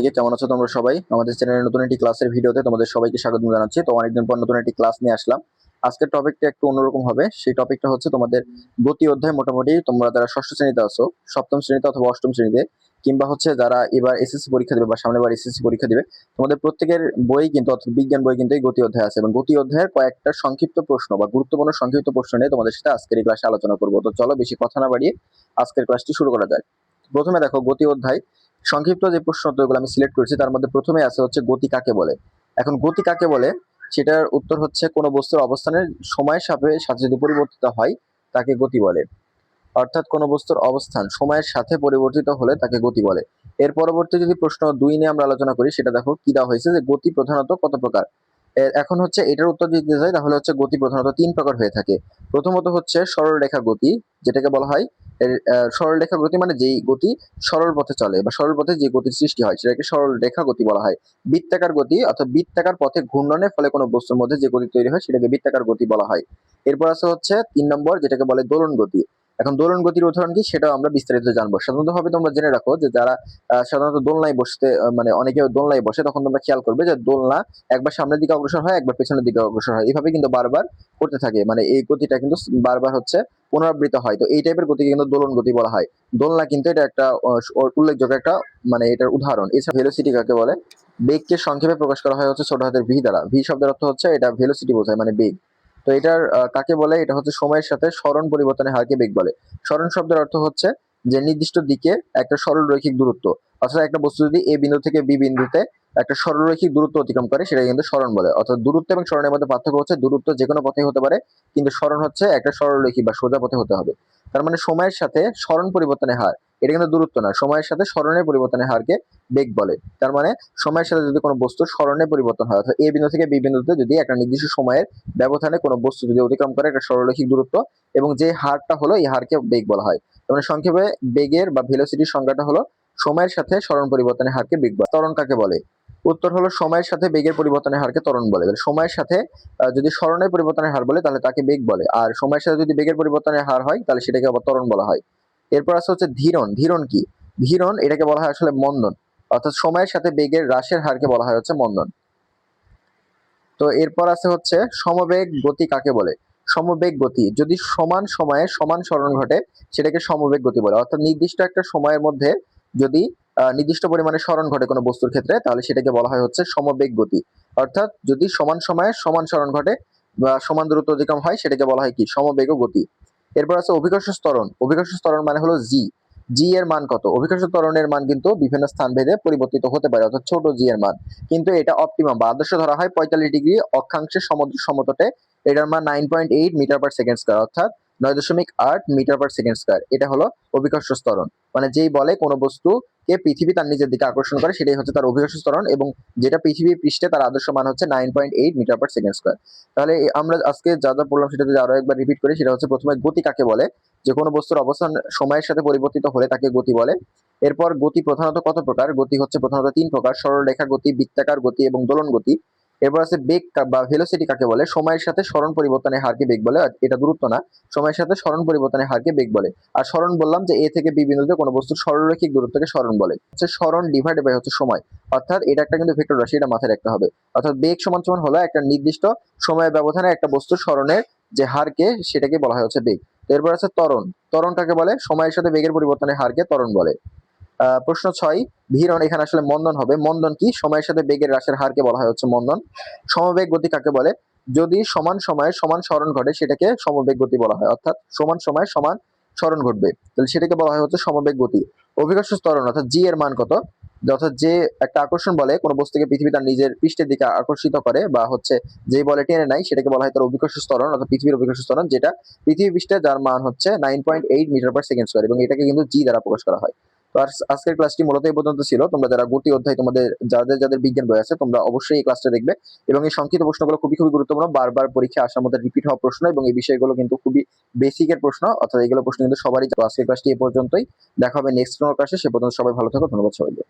কেমন আছো তোমরা সবাই? আমাদের চ্যানেলের নতুন একটি ক্লাসের ভিডিওতে তোমাদের সবাইকে স্বাগত জানাচ্ছি। তো অনেকদিন পর নতুন একটি ক্লাস নিয়ে আসলাম। আজকের টপিকটা একটু অন্যরকম হবে। সেই টপিকটা হচ্ছে তোমাদের গতি অধ্যায়। মোটামুটি তোমরা যারা ষষ্ঠ শ্রেণীতে আছো, সপ্তম শ্রেণীতে অথবা অষ্টম শ্রেণীতে, কিংবা হচ্ছে যারা এবার এসএসসি পরীক্ষা দেবে বা সামনে বার এসএসসি পরীক্ষা দিবে, তোমাদের প্রত্যেকের বই কিন্তু অর্থাৎ বিজ্ঞান বই কিন্তু এই গতি অধ্যায় আছে। এবং গতি অধ্যায়ের কয়েকটা সংক্ষিপ্ত প্রশ্ন বা গুরুত্বপূর্ণ সংক্ষিপ্ত প্রশ্ন নিয়ে তোমাদের সাথে আজকের এই ক্লাসে আলোচনা করব। তো চলো বেশি কথা না বাড়িয়ে আজকের ক্লাসটি শুরু করা যায় প্রথমে দেখো গতি অধ্যায়। সংক্ষিপ্ত যে প্রশ্ন উত্তরগুলো আমি সিলেক্ট করেছি, তার মধ্যে প্রথমে আছে হচ্ছে গতি কাকে বলে? এখন গতি কাকে বলে? সেটার উত্তর হচ্ছে কোনো বস্তুর অবস্থানের সময়ের সাথে সাথে যদি পরিবর্তিত হয়, তাকে গতি বলে। অর্থাৎ কোনো বস্তুর অবস্থান সময়ের সাথে পরিবর্তিত হলে তাকে গতি বলে। এর পরবর্তী যদি প্রশ্ন দুই নিয়ে আমরা আলোচনা করি, সেটা দেখো কি দেওয়া হয়েছে যে গতি প্রধানত কত প্রকার? এখন হচ্ছে এটার উত্তর দিতে যাই তাহলে হচ্ছে গতি প্রধানত তিন প্রকার হয়ে থাকে। প্রথমত হচ্ছে সরলরেখা গতি, যেটাকে বলা হয় এর সরলরেখা গতি মানে যেই গতি সরল পথে চলে বা সরল পথে যে গতির সৃষ্টি হয়, সেটাকে সরল রেখা গতি বলা হয়। বৃত্তাকার গতি অর্থাৎ বৃত্তাকার পথে ঘূর্ণনের ফলে কোনো বস্তুর মধ্যে যে গতি তৈরি হয়, সেটাকে বৃত্তাকার গতি বলা হয়। এরপর আছে হচ্ছে তিন নম্বর, যেটাকে বলে দোলন গতি। এখন দোলন গতির উদাহরণ কি? সেটাও আমরা বিস্তারিত জানব। সাধারণত ভাবে তোমরা জেনে রাখো যে যারা সাধারণত দোলনায় বসতে মানে অনেকে দোলনায় বসে, তখন তোমরা খেয়াল করবে যে দোলনা একবার সামনের দিকে অগ্রসর হয়, একবার পেছনের দিকে অগ্রসর হয়। এইভাবে কিন্তু বারবার করতে থাকে। মানে এই গতিটা কিন্তু বারবার হচ্ছে পুনরাবৃত হয়। তো এই টাইপের গতিকে কিন্তু দোলন গতি বলা হয়। দোলনা কিন্তু এটা একটা উল্লেখযোগ্য একটা মানে এটার উদাহরণ। এছাড়া ভেলোসিটি কাকে বলে? বেগকে সংক্ষেপে প্রকাশ করা হয় হচ্ছে ছোট হাতের ভি দ্বারা। ভি শব্দের অর্থ হচ্ছে এটা ভেলোসিটি বোঝায় মানে বেগ। তো এটার কাকে বলে? এটা হচ্ছে সময়ের সাথে স্মরণ পরিবর্তনের হারকে বেগ বলে। স্মরণ শব্দের অর্থ হচ্ছে যে নির্দিষ্ট দিকে একটা সরল রৈখিক দূরত্ব। অর্থাৎ একটা বস্তু যদি এ বিন্দু থেকে বি বিন্দুতে একটা সরলরৈখিক দূরত্ব অতিক্রম করে সেটা কিন্তু স্মরণ বলে। অর্থাৎ দূরত্ব এবং স্মরণের মধ্যে পার্থক্য হচ্ছে দূরত্ব যে কোনো পথে হতে পারে, কিন্তু স্মরণ হচ্ছে একটা সরলরৈখিক বা সোজা পথে হতে হবে। তার মানে সময়ের সাথে স্মরণ পরিবর্তনের হার এটা কিন্তু দূরত্ব না সময়ের সাথে স্মরণের পরিবর্তনের হারকে বেগ বলে। তার মানে সময়ের সাথে যদি কোনো বস্তু স্মরণের পরিবর্তন হয়, অর্থাৎ এ বিন্দু থেকে বি বিন্দুতে যদি একটা নির্দিষ্ট সময়ের ব্যবধানে কোনো বস্তু যদি অতিক্রম করে, একটা সরলরৈখিক দূরত্ব, এবং যে হারটা হলো, এই হারকে বেগ বলা হয়। তার মানে সংক্ষেপে বেগের বা ভেলোসিটির সংজ্ঞাটা হলো, সময়ের সাথে স্মরণ পরিবর্তনের হারকে বেগ বলে। ত্বরণ কাকে বলে? উত্তর হলো, সময়ের সাথে বেগের পরিবর্তনের হারকে ত্বরণ বলে। সময়ের সাথে যদি স্মরণের পরিবর্তনের হার বলে, তাহলে তাকে বেগ বলে। আর সময়ের সাথে যদি বেগের পরিবর্তনের হার হয়, তাহলে সেটাকে আবার ত্বরণ বলা হয়। এরপর আছে হচ্ছে ধীরণ। ধীরণ কি? ধীরণ এটাকে বলা হয় আসলে মন্দন। অর্থাৎ সময়ের সাথে বেগের হ্রাসের হারকে বলা হয় হচ্ছে মন্দন। তো এরপর আছে হচ্ছে সমবেগ গতি কাকে বলে? সমবেগ গতি। যদি সমান সময়ে সমান স্মরণ ঘটে, সেটাকে সমবেগ গতি বলে। অর্থাৎ নির্দিষ্ট একটা সময়ের মধ্যে যদি নির্দিষ্ট পরিমাণে স্মরণ ঘটে কোনো বস্তুর ক্ষেত্রে, তাহলে সেটাকে বলা হয় হচ্ছে সমবেগ গতি। অর্থাৎ যদি সমান সময়ে সমান স্মরণ ঘটে বা সমান দূরত্ব অতিক্রম হয়, সেটাকে বলা হয় কি? সমবেগ গতি। এরপর আছে অভিকর্ষ স্তরণ অভিকর্ষ স্তরণ মানে হলো জি জি এর মান কত? অভিকর্ষ ত্বরণের মান কিন্তু বিভিন্ন স্থান ভেদে পরিবর্তিত হতে পারে, অর্থাৎ ছোট জি এর মান। কিন্তু এটা অপটিমাম বা আদর্শ ধরা হয় পঁয়তাল্লিশ ডিগ্রি অক্ষাংশের সমুদ্র সমতটে। এটার মান nine point eight metre per second square অর্থাৎ নয় দশমিক আট মিটার পার সেকেন্ড স্কোয়ার এটা হলো অভিকর্ষ স্তরণ মানে যেই বলে কোনো বস্তুকে পৃথিবী তার নিজের দিকে আকর্ষণ করে সেটাই হচ্ছে তার অভিকর্ষ স্তরণ এবং যেটা পৃথিবী পৃষ্ঠে তার আদর্শ মান হচ্ছে nine point eight metre per second square তাহলে আমরা আজকে যা যা পড়লাম সেটা যদি আরও একবার রিপিট করি, সেটা হচ্ছে প্রথমে গতি কাকে বলে? যে কোনো বস্তুর অবস্থান সময়ের সাথে পরিবর্তিত হলে তাকে গতি বলে। এরপর গতি প্রধানত কত প্রকার? গতি হচ্ছে প্রধানত তিন প্রকার। সরলরেখা গতি, বৃত্তাকার গতি এবং দোলন গতি। এরপর আছে বেগ বা ভেলোসিটি কাকে বলে? সময়ের সাথে স্মরণ পরিবর্তনের হারকে বেগ বলে। এটা দূরত্ব না। সময়ের সাথে স্মরণ পরিবর্তনের হারকে বেগ বলে। আর স্মরণ বললাম যে এ থেকে বি বিন্দুতে কোনো বস্তুর সরলরৈখিক দূরত্বকে স্মরণ বলে। হচ্ছে স্মরণ ডিভাইড বাই হচ্ছে সময়। অর্থাৎ এটা একটা কিন্তু ভেক্টর রাশি, এটা মাথায় রাখতে হবে। অর্থাৎ বেগ সমান সমান হলো একটা নির্দিষ্ট সময়ের ব্যবধানে একটা বস্তুর স্মরণের যে হারকে সেটাকে বলা হয় হচ্ছে বেগ। এরপর আছে ত্বরণ। ত্বরণ কাকে বলে? সময়ের সাথে বেগের পরিবর্তনের হারকে ত্বরণ বলে। প্রশ্ন ছয় ভীরণ এখানে আসলে মন্দন হবে। মন্দন কি? সময়ের সাথে বেগের হ্রাসের হারকে বলা হয় হচ্ছে মন্দন। সমবেগ গতি কাকে বলে? যদি সমান সময়ে সমান স্মরণ ঘটে, সেটাকে সমবেগ গতি বলা হয়। অর্থাৎ সমান সময়ে সমান স্মরণ ঘটবে। তাহলে সেটাকে বলা হয় হচ্ছে সমবেগ গতি। অভিকর্ষ ত্বরণ, অর্থাৎ জি এর মান কত? অর্থাৎ যে একটা আকর্ষণ বলে, কোনো বস্তুকে পৃথিবী তার নিজের পৃষ্ঠের দিকে আকর্ষিত করে, বা হচ্ছে যে বলে টেনে নাই সেটাকে বলা হয় তার অভিকর্ষ স্তরণ অর্থাৎ পৃথিবীর অভিকর্ষ স্তরণ যেটা পৃথিবী পৃষ্ঠে যার মান হচ্ছে nine point eight metre per second square এবং এটাকে কিন্তু জি দ্বারা প্রকাশ করা হয়। আজকের ক্লাসটি মূলত এই পর্যন্ত ছিল। তোমরা যারা গতি অধ্যায় তোমাদের, যাদের যাদের বিজ্ঞান বই আছে, তোমরা অবশ্যই এই ক্লাসটা দেখবে এবং এই সংক্ষিপ্ত প্রশ্নগুলো খুবই খুবই গুরুত্বপূর্ণ। বারবার পরীক্ষা আসার মধ্যে রিপিট হওয়া প্রশ্ন এবং এই বিষয়গুলো কিন্তু খুবই বেসিক এর প্রশ্ন, অর্থাৎ এগুলো প্রশ্ন কিন্তু সবারই আজকের ক্লাসটি এই পর্যন্তই। দেখা হবে নেক্সট ক্লাসে সে পর্যন্ত সবাই ভালো থাকো, ধন্যবাদ সবাইকে।